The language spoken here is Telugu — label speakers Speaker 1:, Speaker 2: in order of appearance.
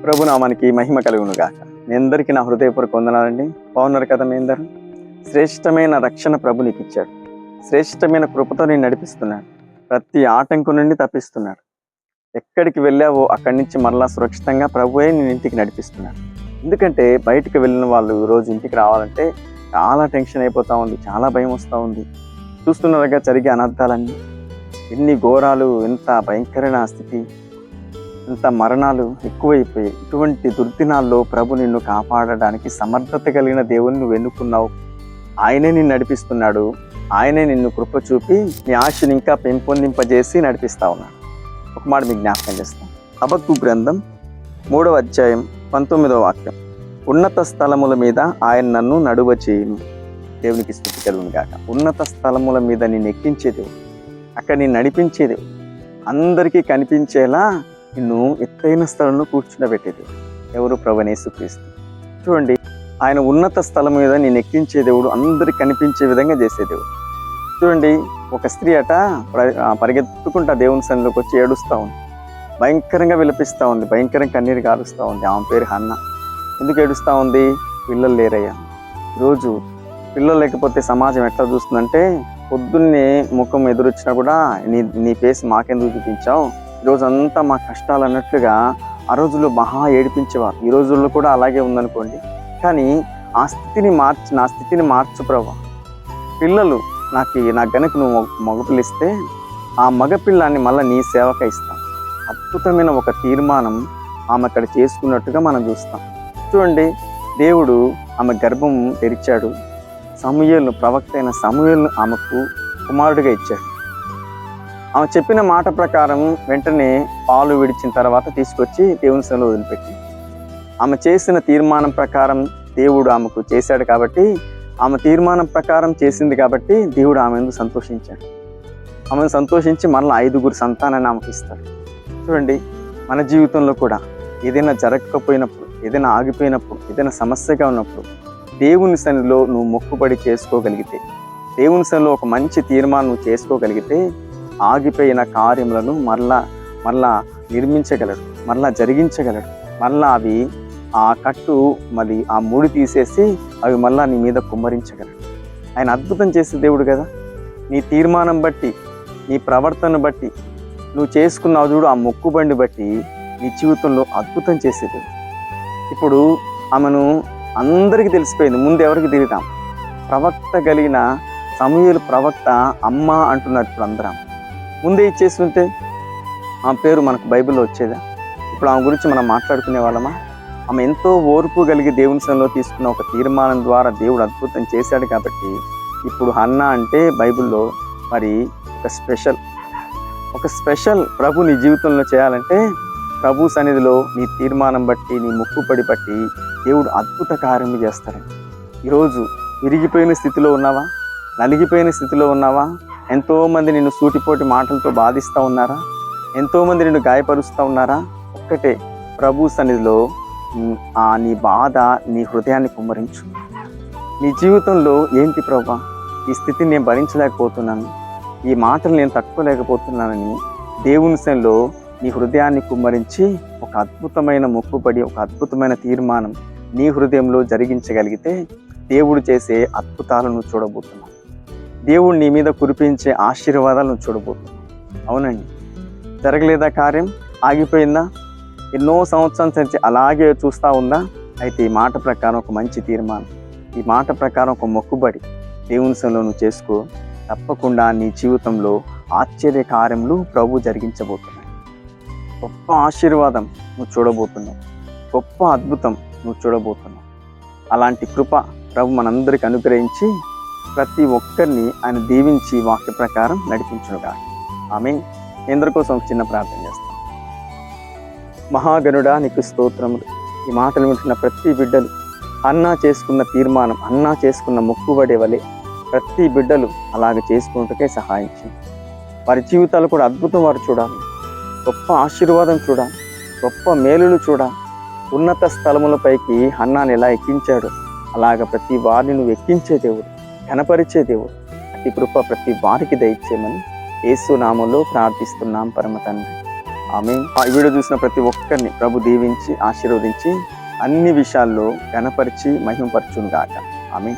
Speaker 1: ప్రభునామానికి మహిమ కలుగును గాక మీ అందరికీ నా హృదయపూర్వక వందనాలండి. బాగున్నారు కదా మీ అందరూ? శ్రేష్టమైన రక్షణ ప్రభు నీకు ఇచ్చాడు శ్రేష్టమైన కృపతో నేను నడిపిస్తున్నాడు. ప్రతి ఆటంకం నుండి తప్పిస్తున్నాడు. ఎక్కడికి వెళ్ళావో అక్కడి నుంచి మరలా సురక్షితంగా ప్రభువే నేను ఇంటికి నడిపిస్తున్నాడు. ఎందుకంటే బయటకు వెళ్ళిన వాళ్ళు ఈరోజు రోజు ఇంటికి రావాలంటే చాలా టెన్షన్ అయిపోతూ ఉంది చాలా భయం వస్తూ ఉంది. చూస్తున్నారుగా జరిగే అనర్థాలన్నీ ఎన్ని ఘోరాలు ఎంత భయంకరమైన స్థితి ఇంత మరణాలు ఎక్కువైపోయాయి ఇటువంటి దుర్దినాల్లో ప్రభు నిన్ను కాపాడడానికి సమర్థత కలిగిన దేవుని నువ్వు ఎన్నుకున్నావు. ఆయనే నిన్ను నడిపిస్తున్నాడు. ఆయనే నిన్ను కృప చూపి నీ ఆశను ఇంకా పెంపొందింపజేసి నడిపిస్తా ఉన్నాడు. ఒక మాట మీకు జ్ఞాపకం చేస్తాం అబక్కు గ్రంథం మూడవ అధ్యాయం పంతొమ్మిదవ వాక్యం. ఉన్నత స్థలముల మీద ఆయన నన్ను నడువ చేయును. దేవునికి స్థితి కలుగును కాక ఉన్నత స్థలముల మీద నేను ఎక్కించేదేవు అక్కడ నేను నడిపించేదేవు అందరికీ కనిపించేలా నిన్ను ఎత్తైన స్థలంలో కూర్చుండబెట్టేది ఎవరు ప్రభనేసుక్రీస్తు చూడండి ఆయన ఉన్నత స్థలం మీద నేను ఎక్కించే దేవుడు అందరికి కనిపించే విధంగా చేసే దేవుడు. చూడండి ఒక స్త్రీ అట పరిగెత్తుకుంటా దేవుని సన్నిలోకి వచ్చి ఏడుస్తూ ఉంది. భయంకరంగా విలపిస్తూ ఉంది భయంకరంగా కన్నీరు కారుస్తూ ఉంది. ఆమె పేరు హన్న. ఎందుకు ఏడుస్తూ ఉంది? పిల్లలు లేరయ్యా. ఈరోజు పిల్లలు లేకపోతే సమాజం ఎట్లా చూస్తుందంటే పొద్దున్నే ముఖం ఎదురొచ్చినా కూడా నీ నీ ఫేస్ మాకెందుకు చూపించావు? ఈరోజు అంతా మా కష్టాలు అన్నట్లుగా ఆ రోజుల్లో మహా ఏడిపించేవారు. ఈ రోజుల్లో కూడా అలాగే ఉందనుకోండి. కానీ ఆ స్థితిని మార్చి నా స్థితిని మార్చు ప్రభా. పిల్లలు నాకు నా గనుక నువ్వు మగపిల్లిస్తే ఆ మగపిల్లాన్ని మళ్ళీ నీ సేవక ఇస్తాం. అద్భుతమైన ఒక తీర్మానం ఆమె అక్కడ చేసుకున్నట్టుగా మనం చూస్తాం. చూడండి దేవుడు ఆమె గర్భం తెరిచాడు. సమూయేలు ప్రవక్త అయిన సమూహలను ఆమెకు కుమారుడిగా ఇచ్చాడు. ఆమె చెప్పిన మాట ప్రకారం వెంటనే పాలు విడిచిన తర్వాత తీసుకొచ్చి దేవుని సెలవు వదిలిపెట్టి. ఆమె చేసిన తీర్మానం ప్రకారం దేవుడు ఆమెకు చేశాడు కాబట్టి ఆమె తీర్మానం ప్రకారం చేసింది కాబట్టి దేవుడు ఆమె సంతోషించాడు. ఆమెను సంతోషించి మరలా ఐదుగురు సంతానాన్ని ఆమెకు ఇస్తాడు చూడండి మన జీవితంలో కూడా ఏదైనా జరగకపోయినప్పుడు ఏదైనా ఆగిపోయినప్పుడు ఏదైనా సమస్యగా ఉన్నప్పుడు దేవుని సన్నిలో నువ్వు మొక్కుబడి చేసుకోగలిగితే దేవుని సన్నిలో ఒక మంచి తీర్మానం నువ్వు చేసుకోగలిగితే ఆగిపోయిన కార్యములను మరలా మరలా నిర్మించగలడు మరలా జరిగించగలడు. మరలా అవి ఆ కట్టు మరి ఆ ముడి తీసేసి అవి మళ్ళా నీ మీద కుమ్మరించగలడు. ఆయన అద్భుతం చేసే దేవుడు కదా. నీ తీర్మానం బట్టి నీ ప్రవర్తన బట్టి నువ్వు చేసుకున్నావు చూడు ఆ మొక్కుబండి బట్టి నీ జీవితంలో అద్భుతం చేసే దేవుడు. ఇప్పుడు ఆమెను అందరికీ తెలిసిపోయింది ముందు ఎవరికి తిరుగుతాం ప్రవక్త కలిగిన సమయలు ప్రవక్త అమ్మ అంటున్నారు ఇప్పుడు అందరం ముందే ఇచ్చేసి ఉంటే ఆమె పేరు మనకు బైబిల్లో వచ్చేదా? ఇప్పుడు ఆమె గురించి మనం మాట్లాడుకునే వాళ్ళమా? ఆమె ఎంతో ఓర్పు కలిగి దేవుని సంలో తీసుకున్న ఒక తీర్మానం ద్వారా దేవుడు అద్భుతం చేశాడు కాబట్టి ఇప్పుడు హన్న అంటే బైబిల్లో మరి ఒక స్పెషల్ ఒక స్పెషల్ ప్రభు నీ జీవితంలో చేయాలంటే ప్రభు సన్నిధిలో నీ తీర్మానం బట్టి నీ ముక్కుపడి బట్టి దేవుడు అద్భుత కార్యము చేస్తాడు. ఈరోజు విరిగిపోయిన స్థితిలో ఉన్నావా? నలిగిపోయిన స్థితిలో ఉన్నావా? ఎంతోమంది నిన్ను సూటిపోటి మాటలతో బాధిస్తూ ఉన్నారా? ఎంతోమంది నిన్ను గాయపరుస్తూ ఉన్నారా? ఒక్కటే ప్రభు సన్నిధిలో ఆ నీ బాధ నీ హృదయాన్ని కుమ్మరించు. నీ జీవితంలో ఏంటి ప్రభా? ఈ స్థితిని నేను భరించలేకపోతున్నాను. ఈ మాటలు నేను తట్టుకోలేకపోతున్నానని దేవుని సన్నిలో నీ హృదయాన్ని కుమ్మరించి ఒక అద్భుతమైన మొక్కుబడి ఒక అద్భుతమైన తీర్మానం నీ హృదయంలో జరిగించగలిగితే దేవుడు చేసే అద్భుతాలను చూడబోతున్నావు దేవుడు నీ మీద కురిపించే ఆశీర్వాదాలను చూడబోతున్నావు అవునండి. జరగలేదా కార్యం? ఆగిపోయిందా? ఎన్నో సంవత్సరాల నుంచి అలాగే చూస్తూ ఉందా? అయితే ఈ మాట ప్రకారం ఒక మంచి తీర్మానం. ఈ మాట ప్రకారం ఒక మొక్కుబడి దేవుని సన్నిలో నువ్వు చేసుకో. తప్పకుండా నీ జీవితంలో ఆశ్చర్య కార్యములు ప్రభు జరిగించబోతున్నాయి. గొప్ప ఆశీర్వాదం నువ్వు చూడబోతున్నావు. గొప్ప అద్భుతం నువ్వు చూడబోతున్నావు. అలాంటి కృప ప్రభు మనందరికి అనుగ్రహించి ప్రతి ఒక్కరిని ఆయన దీవించి వాక్య ప్రకారం నడిపించునుగా. ఆమె అందరి కోసం చిన్న ప్రార్థన చేస్తాం. మహాగణుడా నీకు స్తోత్రములు. ఈ మాటలు వింటున్న ప్రతి బిడ్డలు అన్నా చేసుకున్న తీర్మానం అన్నా చేసుకున్న మొక్కుబడే వలె ప్రతి బిడ్డలు అలాగ చేసుకున్నట్టుకే సహాయం వారి జీవితాలు కూడా అద్భుతం వారు చూడాలి. గొప్ప ఆశీర్వాదం చూడాలి. గొప్ప మేలులు చూడాలి. ఉన్నత స్థలములపైకి అన్నాను ఎలా ఎక్కించాడు అలాగ ప్రతి వారిని నువ్వు ఎక్కించే దేవుడు. కనపరిచే దేవుడు. అతి కృప ప్రతి వారికి దయచేయమని యేసు నామంలో ప్రార్థిస్తున్నాం పరమ తండ్రి. ఆమె ఈ వీడియో చూసిన ప్రతి ఒక్కరిని ప్రభు దీవించి ఆశీర్వదించి అన్ని విషయాల్లో ఘనపరిచి మహిమపరచును గాక ఆమె